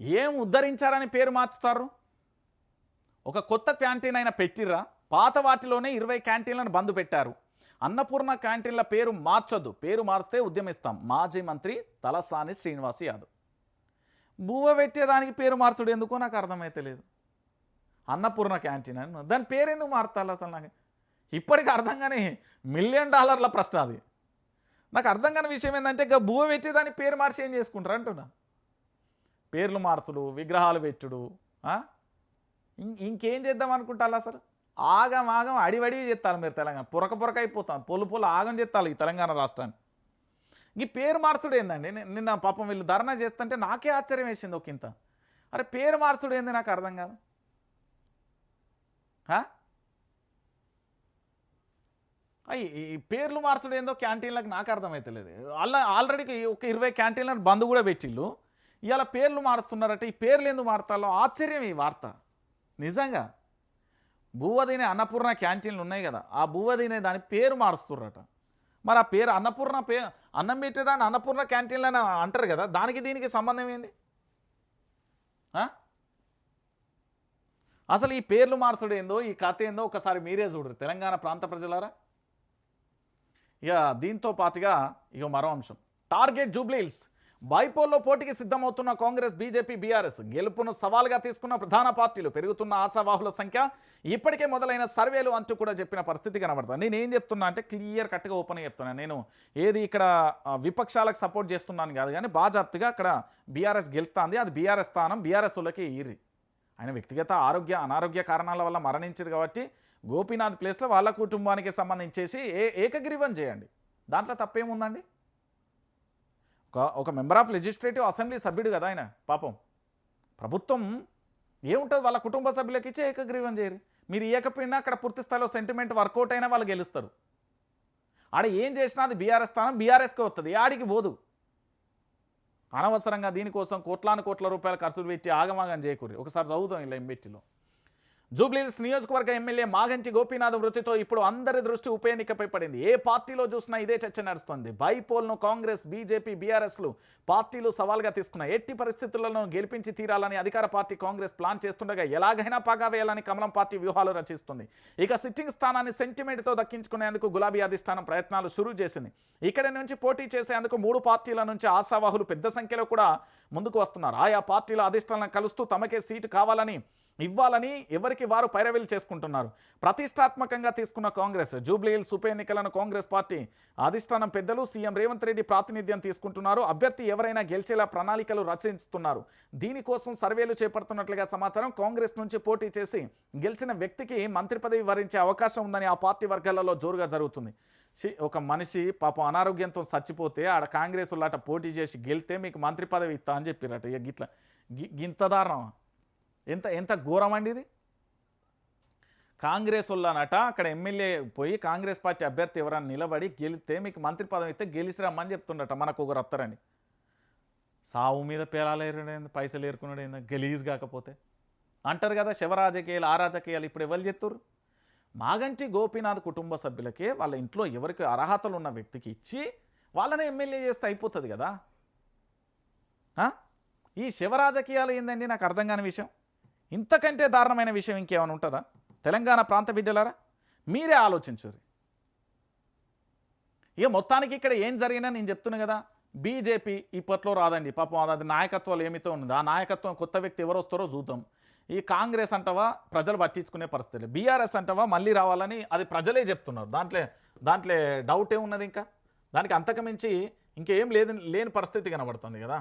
ఏం ఉద్ధరించారని పేరు మార్చుతారు? ఒక కొత్త క్యాంటీన్ అయినా పెట్టిర్రా? పాత వాటిలోనే ఇరవై క్యాంటీన్లను బంద్ పెట్టారు. అన్నపూర్ణ క్యాంటీన్ల పేరు మార్చొద్దు. పేరు మారిస్తే ఉద్యమిస్తాం. మాజీ మంత్రి తలసాని శ్రీనివాస్ యాదవ్. బువ్వ పెట్టేదానికి పేరు మార్చుడు ఎందుకో నాకు అర్థమైతే లేదు. అన్నపూర్ణ క్యాంటీన్ అని. దాని పేరు ఎందుకు మారుతారు అసలు నాకు? ఇప్పటికి అర్థం కానీ మిలియన్ డాలర్ల ప్రశ్న అది. నాకు అర్థం కాని విషయం ఏంటంటే ఇక బువ్వ పెట్టేదానికి పేరు మార్చి ఏం చేసుకుంటారు అంటున్నా? పేర్లు మార్చుడు విగ్రహాలు పెట్టుడు ఇం- ఇంకేం చేద్దాం అనుకుంటారు అసలు? ఆగం ఆగం అడివడి చేస్తారు మీరు తెలంగాణ. పొరక పొరక అయిపోతాం. పొలు పొలు ఆగం చేస్తారు ఈ తెలంగాణ రాష్ట్రాన్ని. ఈ పేరు మార్చుడు ఏందండి? నిన్న పాపం వీళ్ళు ధర్నా చేస్తుంటే నాకే ఆశ్చర్యం వేసింది ఒక ఇంత. అరే పేరు మార్చుడు ఏంది నాకు అర్థం కాదు. అయ్యి ఈ పేర్లు మార్చుడు ఏందో క్యాంటీన్లకు నాకు అర్థమైతలేదు. అలా ఆల్రెడీ ఒక ఇరవై క్యాంటీన్లను బంద్ కూడా పెట్టిళ్ళు. ఇలా పేర్లు మారుస్తున్నారట. ఈ పేర్లు ఎందుకు మారుతాలో? ఆశ్చర్యం ఈ వార్త. నిజంగా. బువ్వ తినే అన్నపూర్ణ క్యాంటీన్లు ఉన్నాయి కదా. ఆ బువ్వ తినే దాని పేరు మారుస్తున్నారట మరి ఆ పేరు అన్నపూర్ణ పే అన్నం పెట్టేదాన్ని అన్నపూర్ణ క్యాంటీన్లు అని అంటారు కదా. దానికి దీనికి సంబంధం ఏంది? అసలు ఈ పేర్లు మార్చడం ఏందో ఈ కథ ఏందో ఒకసారి మీరే చూడరు. తెలంగాణ ప్రాంత ప్రజలారా? ఇక దీంతో పాటుగా ఇక మరో అంశం. టార్గెట్ జూబ్లీల్స్ బైపోల్లో పోటీకి సిద్ధమవుతున్న కాంగ్రెస్ బీజేపీ బీఆర్ఎస్ గెలుపును సవాల్గా తీసుకున్న ప్రధాన పార్టీలు పెరుగుతున్న ఆశావాహుల సంఖ్య ఇప్పటికే మొదలైన సర్వేలు అంటూ కూడా చెప్పిన పరిస్థితి కనబడుతుంది. నేను ఏం చెప్తున్నా అంటే క్లియర్ కట్గా ఓపెన్ చెప్తున్నాను నేను ఏది ఇక్కడ విపక్షాలకు సపోర్ట్ చేస్తున్నాను కాదు కానీ బాజాప్తిగా అక్కడ బీఆర్ఎస్ గెలుస్తుంది. అది బీఆర్ఎస్ స్థానం బీఆర్ఎస్ వాళ్ళకి ఈరి ఆయన వ్యక్తిగత ఆరోగ్య అనారోగ్య కారణాల వల్ల మరణించారు కాబట్టి గోపీనాథ్ ప్లేస్లో వాళ్ళ కుటుంబానికి సంబంధించేసి ఏ ఏకగ్రీవం చేయండి. దాంట్లో తప్పేముందండి? ఒక ఒక మెంబర్ ఆఫ్ లెజిస్లేటివ్ అసెంబ్లీ సభ్యుడు కదా ఆయన పాపం. ప్రభుత్వం ఏముంటుంది వాళ్ళ కుటుంబ సభ్యులకి ఇచ్చి ఏకగ్రీవం చేయరు. మీరు ఇవ్వకపోయినా అక్కడ పూర్తి స్థాయిలో సెంటిమెంట్ వర్కౌట్ అయినా వాళ్ళు గెలుస్తారు. ఆడ ఏం చేసినా అది బీఆర్ఎస్ స్థానం బీఆర్ఎస్కే వస్తుంది ఆడికి పోదు. అనవసరంగా దీనికోసం కోట్లాను కోట్ల రూపాయల ఖర్చులు పెట్టి ఆగమాగం చేయకూరి ఒకసారి చదువుతాం ఇలా ఎంబెట్టిలో జూబ్లీహిల్స్ నియోజకవర్గ ఎమ్మెల్యే మాగంటి గోపీనాథ్ మృతితో ఇప్పుడు అందరి దృష్టి ఉప ఎన్నికపై పడింది. ఏ పార్టీలో చూసినా ఇదే చర్చ నడుస్తుంది. బైపోల్ను కాంగ్రెస్ బీజేపీ బీఆర్ఎస్లు పార్టీలు సవాల్గా తీసుకున్నాయి. ఎట్టి పరిస్థితులను గెలిపించి తీరాలని అధికార పార్టీ కాంగ్రెస్ ప్లాన్ చేస్తుండగా ఎలాగైనా పాగా వేయాలని కమలం పార్టీ వ్యూహాలు రచిస్తుంది. ఇక సిట్టింగ్ స్థానాన్ని సెంటిమెంట్తో దక్కించుకునేందుకు గులాబీ అధిష్టానం ప్రయత్నాలు షురూ చేసింది. ఇక్కడి నుంచి పోటీ చేసేందుకు మూడు పార్టీల నుంచి ఆశావాహులు పెద్ద సంఖ్యలో కూడా ముందుకు వస్తున్నారు. ఆయా పార్టీల అధిష్టానం కలుస్తూ తమకే సీటు కావాలని ఇవ్వాలని ఎవరికి వారు పైరవీలు చేసుకుంటున్నారు. ప్రతిష్టాత్మకంగా తీసుకున్న కాంగ్రెస్ జూబ్లీహిల్స్ ఉప ఎన్నికలను కాంగ్రెస్ పార్టీ అధిష్టానం పెద్దలు సీఎం రేవంత్ రెడ్డి ప్రాతినిధ్యం తీసుకుంటున్నారు. అభ్యర్థి ఎవరైనా గెలిచేలా ప్రణాళికలు రచిస్తున్నారు దీనికోసం సర్వేలు చేపడుతున్నట్లుగా సమాచారం. కాంగ్రెస్ నుంచి పోటీ చేసి గెలిచిన వ్యక్తికి మంత్రి పదవి వరించే అవకాశం ఉందని ఆ పార్టీ వర్గాలలో జోరుగా జరుగుతుంది. ఒక మనిషి పాపం అనారోగ్యంతో చచ్చిపోతే ఆడ కాంగ్రెస్ వాళ్ళట పోటీ చేసి గెలితే మీకు మంత్రి పదవి ఇస్తా అని చెప్పిరట. ఇక గిట్ల గి- గింత ఎంత ఎంత ఘోరం అండి ఇది? కాంగ్రెస్ వాళ్ళనట అక్కడ ఎమ్మెల్యే పోయి కాంగ్రెస్ పార్టీ అభ్యర్థి ఎవరైనా నిలబడి గెలిస్తే మీకు మంత్రి పదవి ఇస్తే గెలిచిరమ్మని చెప్తుండట మనకు ఒకరు వస్తారని సావు మీద పేలాలు పైసలు ఏరుకున్నాడు ఏంది గలీజ్ కాకపోతే. అంటారు కదా శివరాజకీయాలు ఆ రాజకీయాలు ఇప్పుడు ఎవరు చెప్తుర్రు మాగంటి గోపీనాథ్ కుటుంబ సభ్యులకే వాళ్ళ ఇంట్లో ఎవరికి అర్హతలు ఉన్న వ్యక్తికి ఇచ్చి వాళ్ళనే ఎమ్మెల్యే చేస్తే అయిపోతుంది కదా. ఈ శివరాజకీయాలు ఏందండి నాకు అర్థం కాని విషయం? ఇంతకంటే దారుణమైన విషయం ఇంకేమైనా ఉంటుందా? తెలంగాణ ప్రాంత బిడ్డలారా? మీరే ఆలోచించరు. ఇక మొత్తానికి ఇక్కడ ఏం జరిగినా నేను చెప్తున్నా కదా బీజేపీ ఇప్పట్లో రాదండి. పాపం అది నాయకత్వాలు ఏమితో ఉంది ఆ నాయకత్వం కొత్త వ్యక్తి ఎవరు వస్తారో చూద్దాం. ఈ కాంగ్రెస్ అంటవా ప్రజలు పట్టించుకునే పరిస్థితి బీఆర్ఎస్ అంటవా మళ్ళీ రావాలని అది ప్రజలే చెప్తున్నారు. దాంట్లో దాంట్లో డౌట్ ఏమున్నది ఇంకా. దానికి అంతకుమించి ఇంకేం లేదు లేని పరిస్థితి కనబడుతుంది కదా.